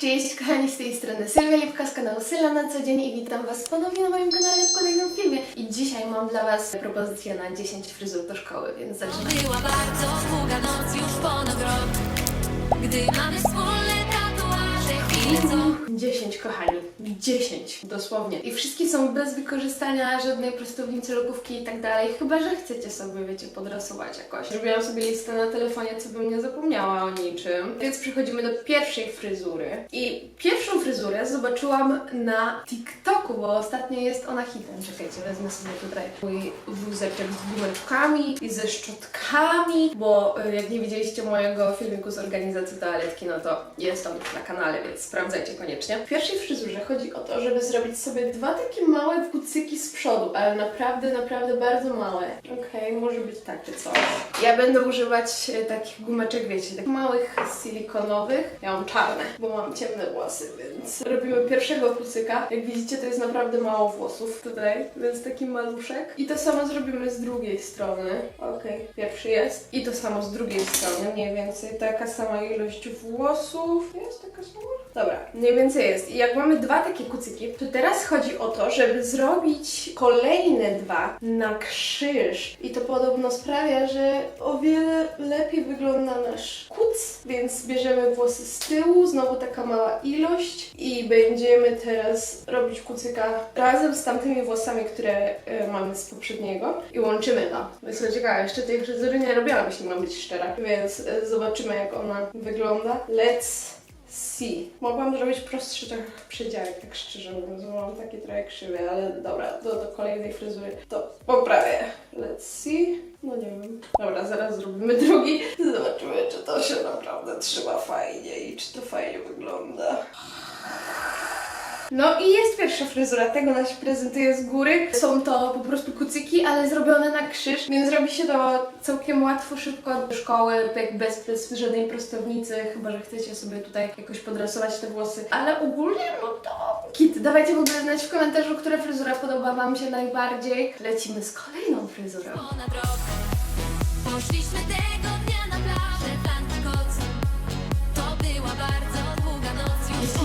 Cześć kochani, z tej strony Sylwia Lipka z kanału Syla na co dzień i witam Was ponownie na moim kanale w kolejnym filmie. I dzisiaj mam dla Was propozycję na 10 fryzur do szkoły, więc zaczynamy. Była bardzo długa noc, już rok Gdy mamy co 10 kochani, 10 dosłownie. I wszystkie są bez wykorzystania żadnej prostownicy, logówki i tak dalej, chyba że chcecie sobie, wiecie, podrasować jakoś. Zrobiłam sobie listę na telefonie, co bym nie zapomniała o niczym. Więc przechodzimy do pierwszej fryzury. I pierwszą fryzurę zobaczyłam na TikToku, bo ostatnio jest ona hitem. Czekajcie, wezmę sobie tutaj mój wózeczek z gumeczkami i ze szczotkami, bo y, jak nie widzieliście mojego filmiku z organizacji toaletki, no to jest on na kanale, więc sprawdzajcie koniecznie. W pierwszej fryzurze chodzi o to, żeby zrobić sobie dwa takie małe kucyki z przodu, ale naprawdę, naprawdę bardzo małe. Okej, może być takie coś. Ja będę używać e, takich gumeczek, wiecie, takich małych silikonowych. Ja mam czarne, bo mam ciemne włosy, więc robimy pierwszego kucyka. Jak widzicie, to jest naprawdę mało włosów tutaj, więc taki maluszek. I to samo zrobimy z drugiej strony. Okej, pierwszy jest. I to samo z drugiej strony, mniej więcej taka sama ilość włosów. Jest taka sama? Dobra, mniej więcej jest. I jak mamy dwa takie kucyki, to teraz chodzi o to, żeby zrobić kolejne dwa na krzyż. I to podobno sprawia, że o wiele lepiej wygląda nasz kuc. Więc bierzemy włosy z tyłu, znowu taka mała ilość i będziemy teraz robić kucyka razem z tamtymi włosami, które e, mamy z poprzedniego i łączymy to. Jest to ciekawe, jeszcze tej fryzury nie robiłam, jeśli mam być szczera, więc e, zobaczymy jak ona wygląda. Let's see. Mogłam zrobić prostszy trochę przedziałek, tak szczerze mówiąc, bo mam takie trochę krzywe, ale dobra, do, do kolejnej fryzury to poprawię. Let's see. No nie wiem. Dobra, zaraz zrobimy drugi. Zobaczymy, czy to się naprawdę trzyma fajnie i czy to fajnie wygląda. No i jest pierwsza fryzura, tego ona się prezentuje z góry. Są to po prostu kucyki, ale zrobione na krzyż, więc robi się to całkiem łatwo, szybko do szkoły, jak bez, bez żadnej prostownicy, chyba że chcecie sobie tutaj jakoś podrasować te włosy. Ale ogólnie, no to kit. Dawajcie w ogóle znać w komentarzu, która fryzura podoba Wam się najbardziej. Lecimy z kolejną fryzurą. Poszliśmy tego dnia na plażę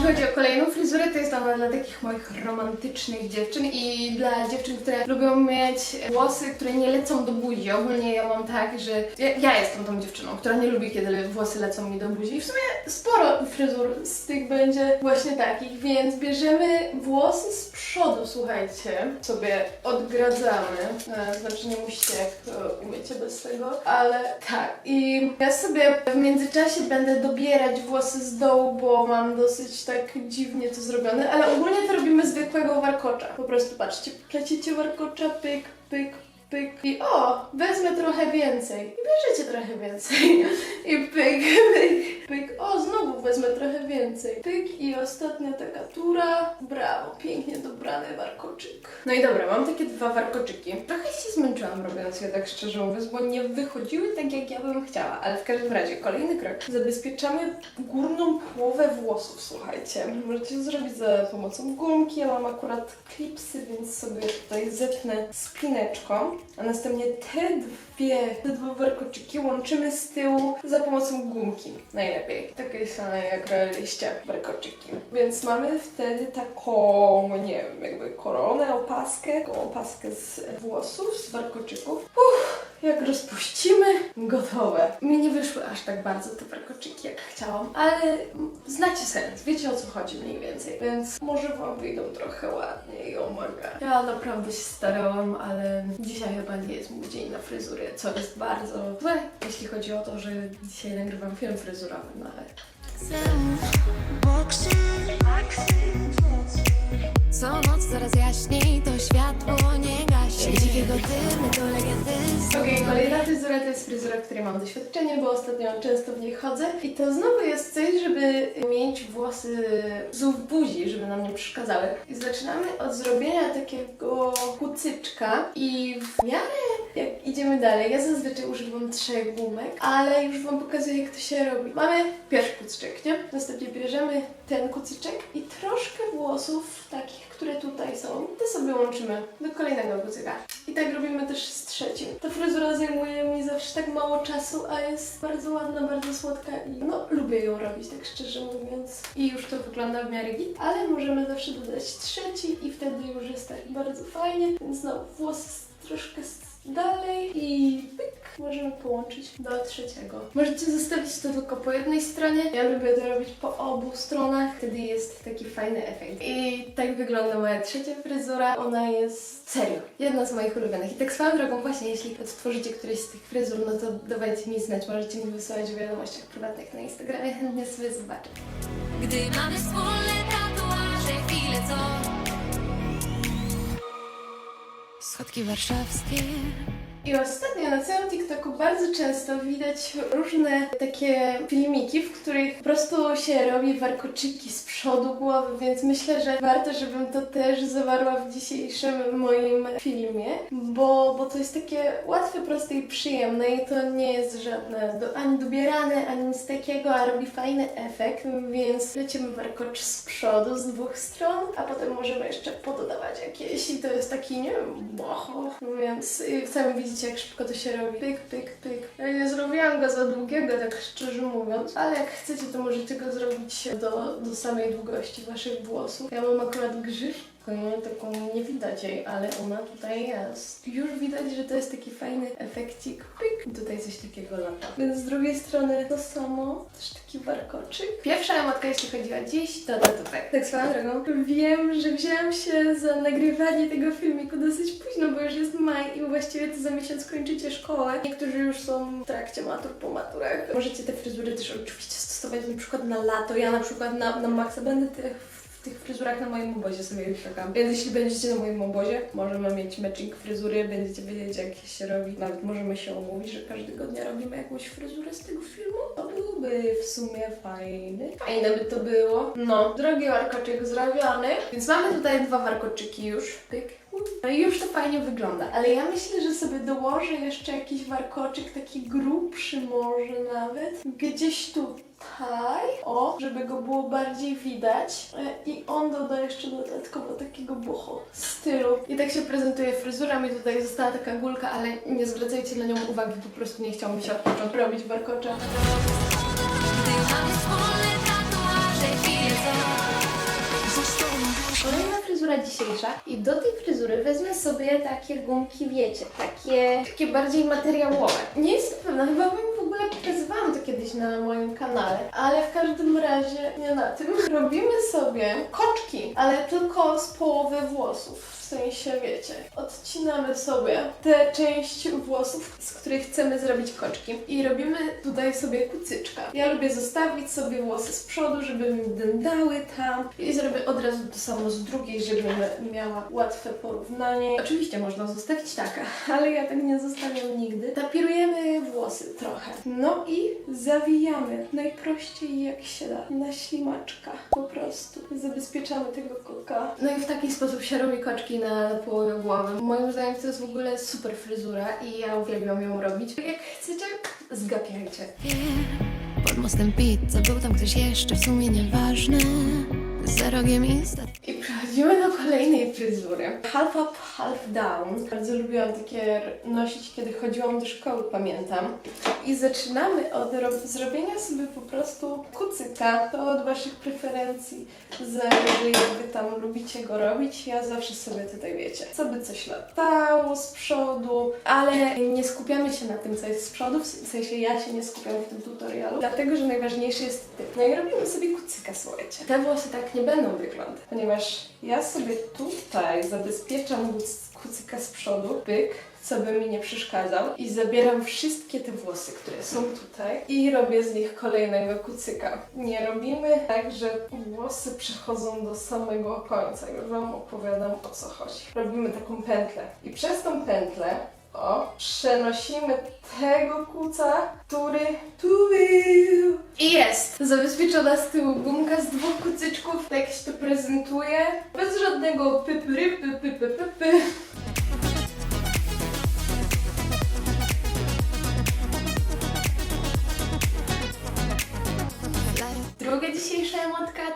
Jeśli chodzi o kolejną fryzurę, to jest ona dla takich moich romantycznych dziewczyn i dla dziewczyn, które lubią mieć włosy, które nie lecą do buzi. Ogólnie ja mam tak, że ja, ja jestem tą dziewczyną, która nie lubi, kiedy włosy lecą mi do buzi. I w sumie sporo fryzur z tych będzie właśnie takich, więc bierzemy włosy z przodu, słuchajcie, sobie odgradzamy. E, Znaczy nie musicie, jak umiecie bez tego, ale tak. I ja sobie w międzyczasie będę dobierać włosy z dołu, bo mam dosyć tak dziwnie to zrobione, ale ogólnie to robimy zwykłego warkocza. Po prostu patrzcie, plecicie warkocza, pyk, pyk, pyk i o, wezmę trochę więcej. I bierzecie trochę więcej. I pyk, pyk, pyk. O, znowu wezmę trochę więcej. Pyk i ostatnia taka tura. Brawo, pięknie dobrany warkoczyk. No i dobra, mam takie dwa warkoczyki. Trochę się zmęczyłam robiąc je tak szczerze mówiąc, bo nie wychodziły tak jak ja bym chciała. Ale w każdym razie, kolejny krok. Zabezpieczamy górną połowę włosów, słuchajcie. Możecie zrobić za pomocą gumki. Ja mam akurat klipsy, więc sobie tutaj zepnę spineczką. A następnie te dwie, te dwa warkoczyki łączymy z tyłu za pomocą gumki. Najlepiej. Takiej samej jak robiliście warkoczyki. Więc mamy wtedy taką, nie wiem, jakby koronę, opaskę. Taką opaskę z włosów, z warkoczyków. Uff, jak rozpuścimy, gotowe. Mi nie wyszły aż tak bardzo te warkoczyki, jak chciałam, ale znacie sens, wiecie o co chodzi mniej więcej, więc może Wam wyjdą trochę ładniej, oh my. Ja naprawdę się starałam, ale dzisiaj chyba nie jest mój dzień na fryzury, co jest bardzo złe, jeśli chodzi o to, że dzisiaj nagrywam film fryzurowy, no ale... Co noc coraz jaśniej To światło nie gaśnie Dzikiego dymu to legendy Okej, kolejna fryzura to jest fryzura, w której mam doświadczenie, bo ostatnio często w niej chodzę. I to znowu jest coś, żeby mieć włosy z buzi, żeby nam nie przeszkadzały. I zaczynamy od zrobienia takiego kucyczka i w miarę jak idziemy dalej, ja zazwyczaj używam trzech gumek, ale już Wam pokazuję jak to się robi. Mamy pierwszy kucyczek, nie? Następnie bierzemy ten kucyczek i troszkę włosów takich, które tutaj są. Te sobie łączymy do kolejnego kucyka. I tak robimy też z trzecim. Ta fryzura zajmuje mi zawsze tak mało czasu, a jest bardzo ładna, bardzo słodka i no lubię ją robić, tak szczerze mówiąc. I już to wygląda w miarę git, ale możemy zawsze dodać trzeci i wtedy już jest tak bardzo fajnie, więc znowu włos troszkę dalej i pyk, możemy połączyć do trzeciego. Możecie zostawić to tylko po jednej stronie. Ja lubię to robić po obu stronach, wtedy jest taki fajny efekt. I tak wygląda moja trzecia fryzura. Ona jest serio, jedna z moich ulubionych. I tak swoją drogą właśnie, jeśli odtworzycie któryś z tych fryzur, no to dawajcie mi znać. Możecie mi wysyłać w wiadomościach prywatnych na Instagramie, chętnie sobie zobaczę. Gdy mamy wspólne tatuaże, chwile co Сходки Варшавські I ostatnio na całym TikToku bardzo często widać różne takie filmiki, w których po prostu się robi warkoczyki z przodu głowy, więc myślę, że warto, żebym to też zawarła w dzisiejszym moim filmie, bo, bo to jest takie łatwe, proste i przyjemne i to nie jest żadne do, ani dobierane, ani nic takiego, a robi fajny efekt, więc lecimy warkocz z przodu, z dwóch stron, a potem możemy jeszcze pododawać jakieś i to jest taki, nie wiem, boho, więc y, sami widzicie, jak szybko to się robi. Pyk, pyk, pyk. Ja nie zrobiłam go za długiego, tak szczerze mówiąc, ale jak chcecie, to możecie go zrobić do, do samej długości waszych włosów. Ja mam akurat grzywkę, taką nie widać jej, ale ona tutaj jest. Już widać, że to jest taki fajny efekcik. Pyk. Tutaj coś takiego lata. Więc z drugiej strony to samo, też taki warkoczyk. Pierwsza emotka, jeśli chodzi o dziś, to to tutaj. Tak swoją drogą. Wiem, że wzięłam się za nagrywanie tego filmiku dosyć późno, bo już jest maj i właściwie to za miesiąc kończycie szkołę. Niektórzy już są w trakcie matur, po maturach. Możecie te fryzury też oczywiście stosować na przykład na lato. Ja na przykład na, na maksa będę tych tych fryzurach na moim obozie sobie już. Więc jeśli będziecie na moim obozie, możemy mieć matching fryzury, będziecie wiedzieć jak się robi. Nawet możemy się umówić, że każdego dnia robimy jakąś fryzurę z tego filmu. To byłby w sumie fajny. Fajne by to było. No, drogi warkoczyk zrobiony. Więc mamy tutaj dwa warkoczyki już. Pyk. No i już to fajnie wygląda, ale ja myślę, że sobie dołożę jeszcze jakiś warkoczyk, taki grubszy może nawet, gdzieś tutaj, o, żeby go było bardziej widać E, i on doda jeszcze dodatkowo takiego bucho stylu. I tak się prezentuje fryzura, mi tutaj została taka gulka, ale nie zwracajcie na nią uwagi, po prostu nie chciałam się od początku robić warkocza. Gdy mamy wspólne tatuaże, chwile Kolejna fryzura dzisiejsza i do tej fryzury wezmę sobie takie gumki, wiecie, takie, takie bardziej materiałowe. Nie jestem pewna, chyba bym w ogóle pokazywałam to kiedyś na moim kanale, ale w każdym razie nie na tym. Robimy sobie koczki, ale tylko z połowy włosów. W sensie, wiecie, odcinamy sobie tę część włosów, z której chcemy zrobić koczki i robimy tutaj sobie kucyczka. Ja lubię zostawić sobie włosy z przodu, żeby mi dędały tam i zrobię od razu to samo z drugiej, żebym miała łatwe porównanie. Oczywiście można zostawić taka, ale ja tak nie zostawiam nigdy. Tapirujemy włosy trochę. No i zawijamy najprościej jak się da. Na ślimaczka. Po prostu. Zabezpieczamy tego. No i w taki sposób się robi koczki na połowę głowy. Moim zdaniem to jest w ogóle super fryzura i ja uwielbiam ją robić. Jak chcecie, zgapiajcie. Pod mostem pizza, był tam ktoś jeszcze, w sumie nieważne Za rogiem insta I przechodzimy do kolejnej fryzury. Half up, half down. Bardzo lubiłam takie nosić, kiedy chodziłam do szkoły, pamiętam. I zaczynamy od ro- zrobienia sobie po prostu kucyka. To od Waszych preferencji zależy, jak Wy tam lubicie go robić. Ja zawsze sobie tutaj, wiecie, co by coś latało z przodu, ale nie skupiamy się na tym, co jest z przodu. W sensie ja się nie skupiam w tym tutorialu, dlatego, że najważniejszy jest typ. No i robimy sobie kucyka, słuchajcie. Te włosy tak nie będą wyglądać, ponieważ ja sobie tutaj zabezpieczam kuc- kucyka z przodu, pyk, co by mi nie przeszkadzał i zabieram wszystkie te włosy, które są tutaj i robię z nich kolejnego kucyka. Nie robimy tak, że włosy przechodzą do samego końca. Już Wam opowiadam o co chodzi. Robimy taką pętlę i przez tą pętlę o, przenosimy tego kuca, który tu był. I jest! Zabezpieczona z tyłu gumka z dwóch kucyczków, tak się to prezentuje. Bez żadnego pypry, py, py, py,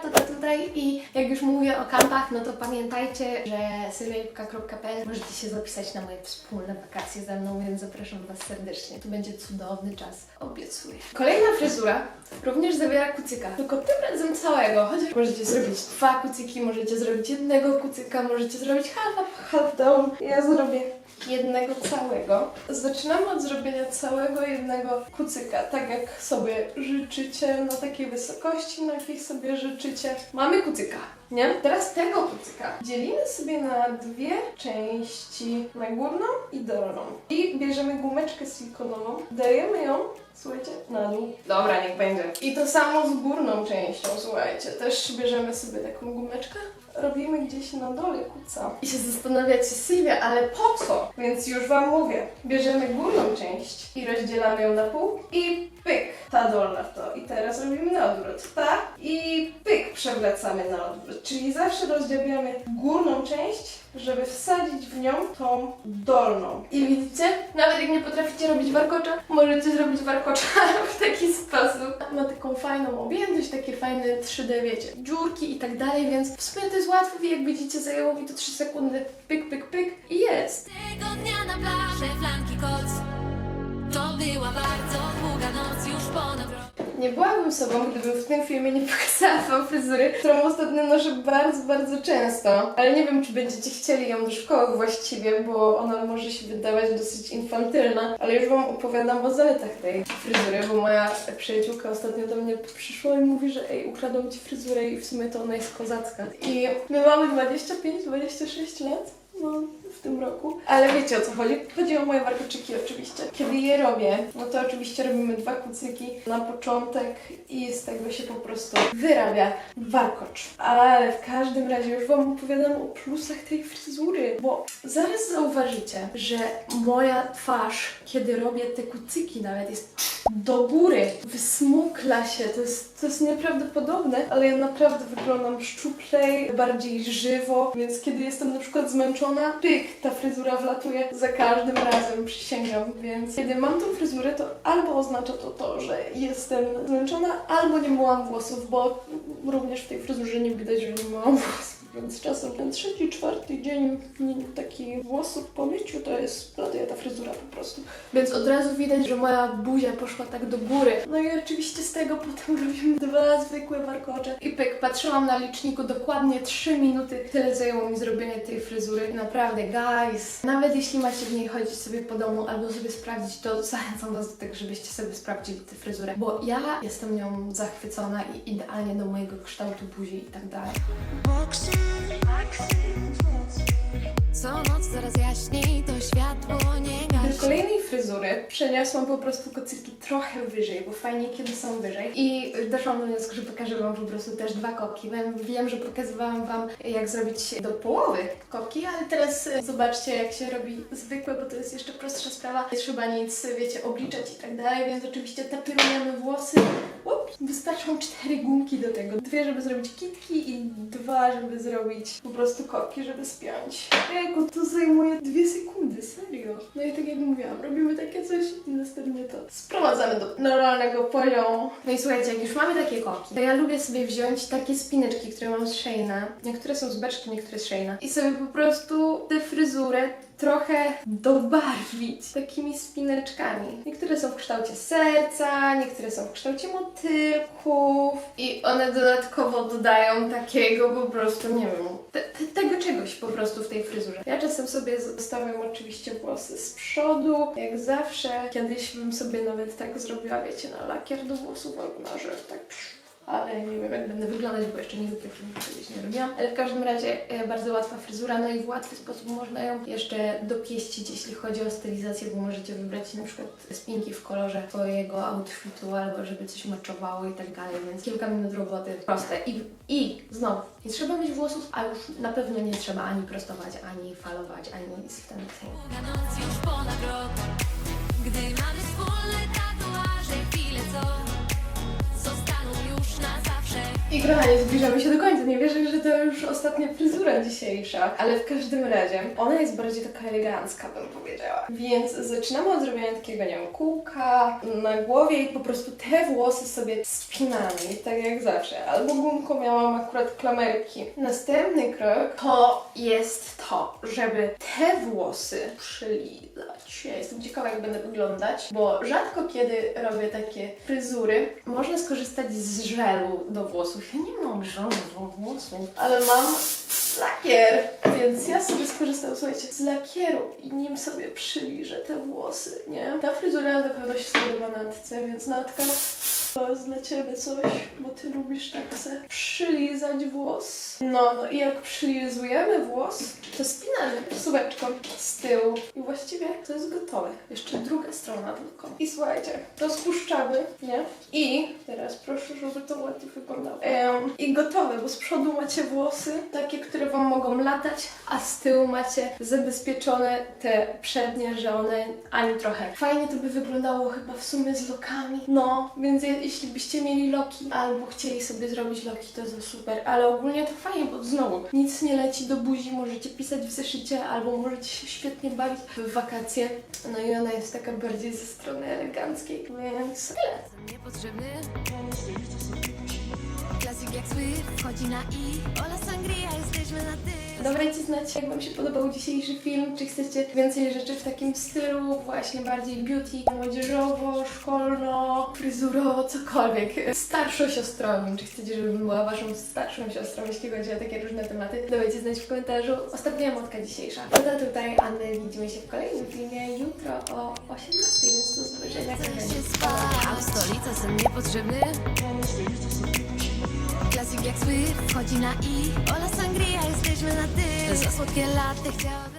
to ta tutaj i jak już mówię o kampach, no to pamiętajcie, że sylwejka.pl możecie się zapisać na moje wspólne wakacje ze mną, więc zapraszam Was serdecznie. To będzie cudowny czas, obiecuję. Kolejna fryzura również zawiera kucyka, tylko tym razem całego, chociaż możecie zrobić dwa kucyki, możecie zrobić jednego kucyka, możecie zrobić half up, half down. Ja zrobię jednego całego. Zaczynamy od zrobienia całego jednego kucyka, tak jak sobie życzycie, na takiej wysokości, na jakiej sobie życzycie. Mamy kucyka, nie? Teraz tego kucyka dzielimy sobie na dwie części, na górną i dolną. I bierzemy gumeczkę silikonową, dajemy ją Słuchajcie, na dół. Dobra, niech będzie. I to samo z górną częścią, słuchajcie. Też bierzemy sobie taką gumeczkę, robimy gdzieś na dole kuca. I się zastanawiacie, Sylwia, ale po co? Więc już Wam mówię. Bierzemy górną część i rozdzielamy ją na pół i pyk, ta dolna w to. I teraz robimy na odwrót, tak? I pyk, przewracamy na odwrót. Czyli zawsze rozdzielamy górną część, żeby wsadzić w nią tą dolną. I widzicie? Nawet jak nie potraficie robić warkocza, możecie zrobić warkocza w taki sposób. Ma taką fajną objętość, takie fajne 3D, wiecie, dziurki i tak dalej, więc w sumie to jest łatwe i jak widzicie zajęło mi to 3 sekundy, pyk, pyk, pyk i jest. Tego dnia na plaży flanki koc To była bardzo długa noc już rok Nie byłabym sobą, gdybym w tym filmie nie pokazała wam fryzury, którą ostatnio noszę bardzo, bardzo często. Ale nie wiem, czy będziecie chcieli ją do szkoły właściwie, bo ona może się wydawać dosyć infantylna. Ale już wam opowiadam o zaletach tej fryzury, bo moja przyjaciółka ostatnio do mnie przyszła i mówi, że ej, ukradłam ci fryzurę i w sumie to ona jest kozacka. I my mamy 25-26 lat. No, w tym roku. Ale wiecie o co chodzi? Chodzi o moje warkoczyki oczywiście. Kiedy je robię, no to oczywiście robimy dwa kucyki na początek i z tego się po prostu wyrabia warkocz. Ale w każdym razie już Wam opowiadam o plusach tej fryzury, bo zaraz zauważycie, że moja twarz, kiedy robię te kucyki nawet jest do góry, wysmukla się, to jest, to jest nieprawdopodobne, ale ja naprawdę wyglądam szczuplej, bardziej żywo, więc kiedy jestem na przykład zmęczona, pyk, ta fryzura wlatuje za każdym razem, przysięgam, więc kiedy mam tą fryzurę, to albo oznacza to to, że jestem zmęczona, albo nie myłam włosów, bo również w tej fryzurze nie widać, że nie myłam włosów. Więc czasem ten trzeci, czwarty dzień nie- taki włosów po myciu to jest latuje ta fryzura po prostu. Więc od razu widać, że moja buzia poszła tak do góry. No i oczywiście z tego potem robimy dwa zwykłe warkocze. I pyk, patrzyłam na liczniku dokładnie 3 minuty. Tyle zajęło mi zrobienie tej fryzury. Naprawdę, guys, nawet jeśli macie w niej chodzić sobie po domu albo sobie sprawdzić, to zachęcam Was do tego, żebyście sobie sprawdzili tę fryzurę. Bo ja jestem nią zachwycona i idealnie do mojego kształtu buzi i tak dalej. Co noc coraz jaśniej to światło nie kolejnej fryzury przeniosłam po prostu kocyki trochę wyżej, bo fajnie kiedy są wyżej. I doszłam do wniosku, że pokażę Wam po prostu też dwa koki. Wiem, że pokazywałam Wam jak zrobić do połowy koki, ale teraz e, zobaczcie jak się robi zwykłe, bo to jest jeszcze prostsza sprawa. Nie trzeba nic, wiecie, obliczać i tak dalej, więc oczywiście tapirujemy włosy. Wystarczą cztery gumki do tego. Dwie, żeby zrobić kitki i dwa, żeby zrobić po prostu koki, żeby spiąć. Jejku, to zajmuje dwie sekundy, serio. No i tak jak mówiłam, robimy takie coś i następnie to sprowadzamy do normalnego poziomu. No i słuchajcie, jak już mamy takie koki, to ja lubię sobie wziąć takie spineczki, które mam z Sheina. Niektóre są z beczki, niektóre z Sheina. I sobie po prostu tę fryzurę trochę dobarwić takimi spineczkami. Niektóre są w kształcie serca, niektóre są w kształcie motylków i one dodatkowo dodają takiego po prostu, nie wiem, te, te, tego czegoś po prostu w tej fryzurze. Ja czasem sobie zostawiam oczywiście włosy z przodu, jak zawsze. Kiedyś bym sobie nawet tak zrobiła, wiecie, na lakier do włosów albo na żel, tak ale nie wiem jak będę wyglądać, bo jeszcze nigdy filmów kiedyś nie robiłam. Ale w każdym razie e, bardzo łatwa fryzura, no i w łatwy sposób można ją jeszcze dopieścić, jeśli chodzi o stylizację, bo możecie wybrać na przykład spinki w kolorze twojego outfitu, albo żeby coś maczowało i tak dalej, więc kilka minut roboty proste. I, i znowu, nie trzeba mieć włosów, a już na pewno nie trzeba ani prostować, ani falować, ani nic w ten rok Gdy mamy wspólne I kochani, zbliżamy się do końca. Nie wierzę, że to już ostatnia fryzura dzisiejsza, ale w każdym razie ona jest bardziej taka elegancka, bym powiedziała. Więc zaczynamy od zrobienia takiego, nie wiem, kółka na głowie i po prostu te włosy sobie spinamy, tak jak zawsze. Albo gumką miałam akurat klamerki. Następny krok to jest to, żeby te włosy przylizać. Ja jestem ciekawa, jak będę wyglądać, bo rzadko kiedy robię takie fryzury. Można skorzystać z żelu do włosów. Ja nie mam do włosów, ale mam lakier, więc ja sobie skorzystam, słuchajcie, z lakieru i nim sobie przyliżę te włosy, nie? Ta fryzura na pewno się spodoba Natce, więc Natka, to jest dla Ciebie coś, bo Ty lubisz tak se przylizać włos. No, no i jak przylizujemy włos, to spinamy suweczką z tyłu i właściwie to jest gotowe. Jeszcze druga strona tylko. I słuchajcie, rozpuszczamy, nie? I teraz proszę, żeby to ładnie wyglądało. Em, I gotowe, bo z przodu macie włosy, takie, które Wam mogą latać, a z tyłu macie zabezpieczone te przednie, że one ani trochę. Fajnie to by wyglądało chyba w sumie z lokami. No, więc je, jeśli byście mieli loki albo chcieli sobie zrobić loki, to to super. Ale ogólnie to fajnie, bo znowu nic nie leci do buzi, możecie pisać w zeszycie albo możecie się świetnie bawić w wakacje. No i ona jest taka bardziej ze strony eleganckiej, więc tyle. Niepotrzebny jak Swift wchodzi na i Ola Sangria, jesteśmy na ty Dawajcie znać, jak Wam się podobał dzisiejszy film, czy chcecie więcej rzeczy w takim stylu, właśnie bardziej beauty, młodzieżowo, szkolno, fryzurowo, cokolwiek. Starszo-siostrowym, czy chcecie, żebym była Waszą starszą siostrą, jeśli chodzi o takie różne tematy. Dawajcie znać w komentarzu. Ostatnia motka dzisiejsza. No to tutaj, a my widzimy się w kolejnym filmie jutro o 18, więc do zobaczenia. Kochani. się spać A w stolicy sen niepotrzebny Klasik jak Swift wchodzi na i. Ola Sangria, jesteśmy na ty. Za słodkie laty chciałabym